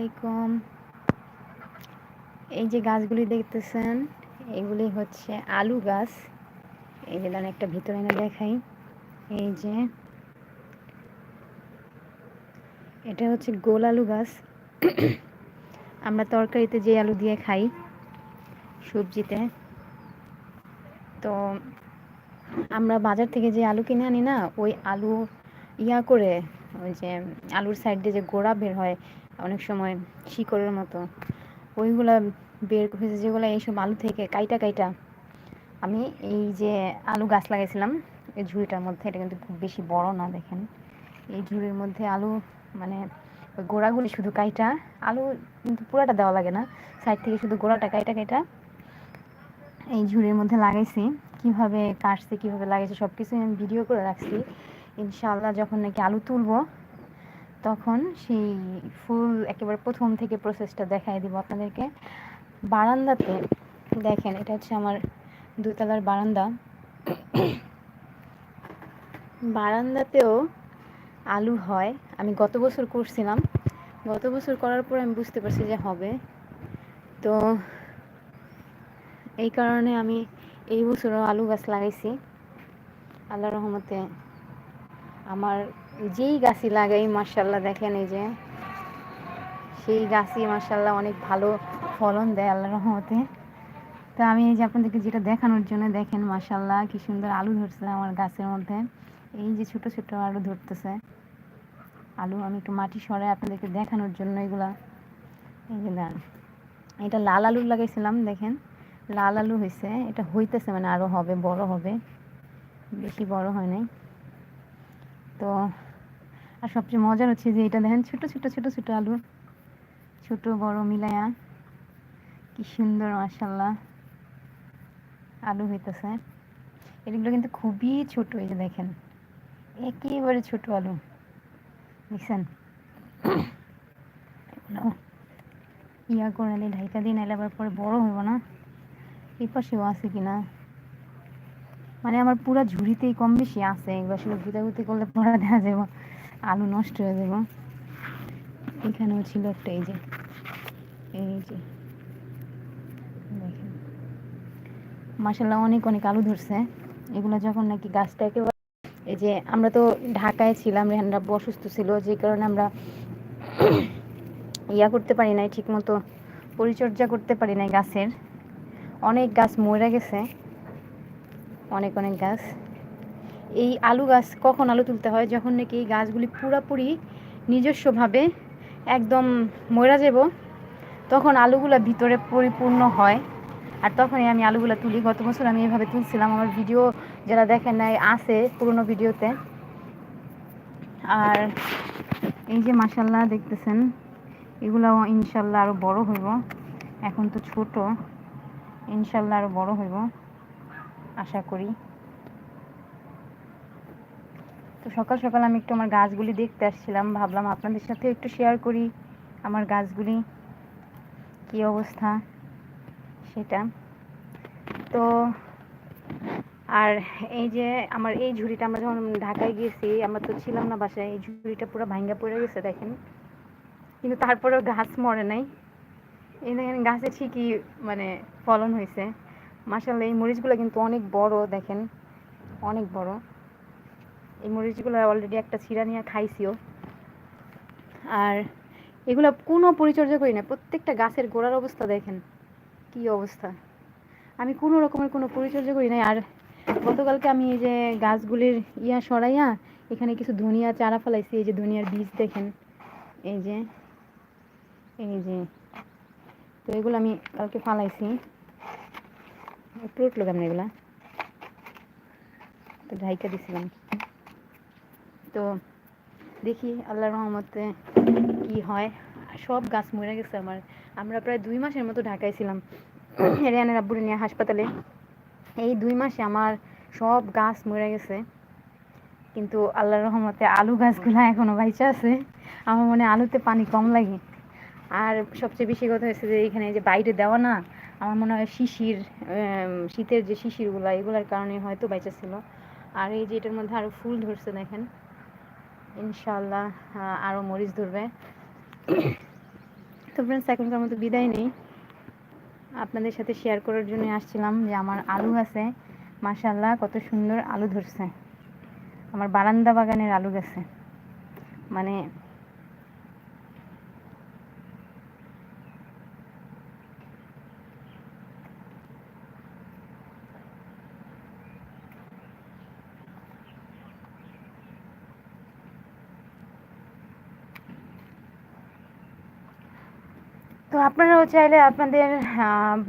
আলাইকুম। এই যে গাছগুলি দেখতেছেন, এগুলি হচ্ছে আলু গাছ। এই যে দাঁড়া একটা ভিতরে এনে দেখাই। এই যে, এটা হচ্ছে গোল আলু গাছ। আমরা তরকারিতে যে আলু দিয়ে খাই, সবজিতে। তো আমরা বাজার থেকে যে আলু কিনে আনি না, ওই আলু ইয়া করে, ওই যে আলুর সাইড দিয়ে যে গোড়া বের হয় অনেক সময় শিকড়ের মতো। ওইগুলা বের হয়েছে যেগুলো এইসব আলু থেকে কাইটা কাইটা। আমি এই যে আলু গাছ লাগাইছিলাম, এই ঝুড়িটার মধ্যে, এটা কিন্তু খুব বেশি বড় না দেখেন। এই ঝুড়ির মধ্যে আলু মানে গোড়াগুলি শুধু কাইটা, আলু কিন্তু পুরাটা দেওয়া লাগে না। সাইড থেকে শুধু গোড়াটা কাইটা কাইটা। এই ঝুড়ির মধ্যে লাগাইছি, কীভাবে কাটছে, কীভাবে লাগাইছে সব কিছু আমি ভিডিও করে রাখছি। ইনশাআল্লাহ যখন নাকি আলু তুলবো তখন সেই ফুল একেবারে প্রথম থেকে প্রসেসটা দেখাই দিব আপনাদেরকে। বারান্দাতে দেখেন, এটা হচ্ছে আমার দুতলার বারান্দা। বারান্দাতেও আলু হয়। আমি গত বছর করছিলাম। গত বছর করার পর আমি বুঝতে পারছি যে হবে। তো এই কারণে আমি এই বছরও আলু গাছ লাগাইছি। আল্লাহ রহমতে আমার যেই গাছই লাগাই মার্শাল্লাহ দেখেন এই যে। সেই গাছই মার্শাল্লাহ অনেক ভালো ফলন দেয় আল্লাহ রহমতে। তো আমি এই যে আপনাদেরকে যেটা দেখানোর জন্য দেখেন মার্শাল্লাহ কি সুন্দর আলু ধরছে আমার গাছের মধ্যে। এই যে ছোট ছোট আলু ধরতেছে। আলু আমি একটু মাটি সরে আপনাদেরকে দেখানোর জন্য এগুলা। এই যে এটা লাল আলু লাগাইছিলাম, দেখেন। লাল আলু হয়েছে এটা হইতেছে মানে আরও হবে, বড় হবে। বেশি বড় হয় নাই। তো আর সবচেয়ে মজার হচ্ছে যে এটা দেখেন, ছোট ছোট ছোট ছোট আলু। ছোট, বড়, মিলায়া। কি সুন্দর মাসাল্লাহ আলু হইতেছে। এগুলো কিন্তু খুবই ছোট, এই যে দেখেন। একেবারে ছোট আলু। দেখছেন? ইয়া করে নিলে ঢাইকা দিয়ে নাইলে আবার পরে বড় হইব না। এই পাশেও আছে কিনা? মানে আমার পুরা ঝুড়িতেই কম বেশি আছে। এগুলো আসলে গুতাগুতি করলে পড়া দেখা যাব আলু নষ্ট হয়ে যাব। এখানেও ছিল একটা এই যে এই যে, দেখেন। মাসাল্লাহ অনেক অনেক আলু ধরছে। এগুলো যখন নাকি গাছটা একেবারে, এই যে আমরা তো ঢাকায় ছিলাম, রেহানরা অসুস্থ ছিল, যে কারণে আমরা ইয়া করতে পারি নাই ঠিক মতো পরিচর্যা করতে পারি নাই গাছের। অনেক গাছ মরে গেছে। অনেক অনেক গাছ। এই আলু গাছ কখন আলু তুলতে হয়? যখন নাকি এই গাছগুলি পুরাপুরি নিজস্বভাবে একদম মরা যাব, তখন আলুগুলো ভিতরে পরিপূর্ণ হয়। আর তখনই আমি আলুগুলো তুলি। গত বছর আমি এভাবে তুলছিলাম। আমার ভিডিও যারা দেখেন নাই, আছে পুরনো ভিডিওতে। আর এই যে মাসাল্লাহ দেখতেছেন এগুলো ইনশাল্লাহ আরও বড় হইব। এখন তো ছোট। ইনশাল্লাহ আরও বড় হইব। আশা করি। তো সকাল সকাল আমি একটু আমার গাছগুলি দেখতে আসছিলাম। ভাবলাম আপনাদের সাথে একটু শেয়ার করি আমার গাছগুলি, কি অবস্থা সেটা। তো আর এই যে আমার এই ঝুড়িটা আমরা যখন ঢাকায় গিয়েছি, আমরা তো ছিলাম না বাসায়, এই ঝুড়িটা পুরো ভাঙ্গা পড়ে গেছে দেখেন। কিন্তু তারপরেও গাছ মরে নাই। এই দেখেন গাছে ঠিকই মানে ফলন হয়েছে। মাসাল্লাহ এই মরিচগুলো কিন্তু অনেক বড় দেখেন, অনেক বড়। এই মরিচগুলো অলরেডি একটা ছিঁড়া নিয়ে খাইছিও। আর এগুলো কোনো পরিচর্যা করি না, প্রত্যেকটা গাছের গোড়ার অবস্থা দেখেন, কি অবস্থা। আমি কোনো রকমের কোনো পরিচর্যা করি নাই, আর গতকালকে আমি এই যে গাছগুলির ইয়া সরাইয়া এখানে কিছু ধনিয়া চারা ফেলাইছি, এই যে ধনিয়ার বীজ দেখেন, এই যে এই যে, তো এগুলো আমি কালকে ফালাইছি। একটু উঠল কেমন এগুলা। তো ঢাইকা দিছিলাম। তো দেখি আল্লাহর রহমতে কি হয়। সব গাছ মরে গেছে আমার। আমরা প্রায় দুই মাসের মতো ঢাকায় ছিলাম। রেয়ানের আব্বুরে নিয়ে হাসপাতালে। এই দুই মাসে আমার সব গাছ মরে গেছে। কিন্তু আল্লাহর রহমতে আলু গাছগুলো এখনও বাইচা আছে। আমার মনে আলুতে পানি কম লাগে। আর সবচেয়ে বেশি কথা হয়েছে যে এখানে যে বাইরে দেওয়া না আমার মনে হয় শিশির শীতের যে শিশিরগুলো এগুলোর কারণে হয়তো বাইচা ছিল। আর এই যে এটার মধ্যে আরও ফুল ধরছে দেখেন। ইনশাল্লাহ আরও মরিচ ধরবে। তো ফ্রেন্ডস এখনকার মতো বিদায় নেই। আপনাদের সাথে শেয়ার করার জন্য আসছিলাম যে আমার আলু আছে মাশাল্লাহ কত সুন্দর আলু ধরছে। আমার বারান্দা বাগানের আলু গাছে। মানে তো আপনারাও চাইলে আপনাদের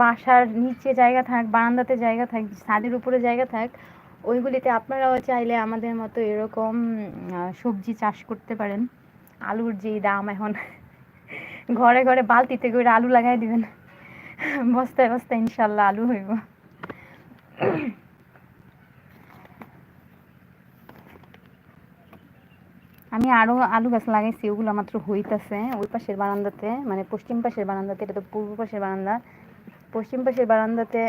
বাসার নিচে জায়গা থাক, বারান্দাতে জায়গা থাক, ছাদের উপরে জায়গা থাক, ওইগুলিতে আপনারাও চাইলে আমাদের মতো এরকম সবজি চাষ করতে পারেন। আলুর যেই দাম এখন, ঘরে ঘরে বালতিতে করে আলু লাগাই দিবেন। বস্তায় বস্তায় ইনশাল্লাহ আলু হইব। আমি আরও আলু গাছ লাগাইছি, ওগুলো মাত্র হইতাছে ওই পাশের বারান্দাতে মানে পশ্চিম পাশের বারান্দাতে, এটা তো পূর্ব পাশের বারান্দা। পশ্চিম পাশের বারান্দাতে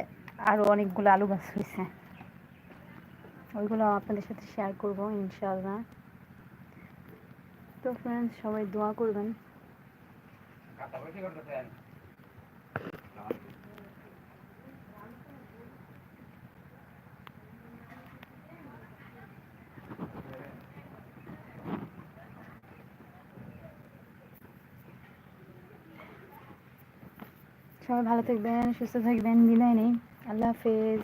আরও অনেকগুলো আলু গাছ হয়েছে ওইগুলো আপনাদের সাথে শেয়ার করব, ইনশাআল্লাহ। তো ফ্রেন্ডস সবাই দোয়া করবেন। সবাই ভালো থাকবেন সুস্থ থাকবেন বিদায় নেই। আল্লাহ হাফেজ।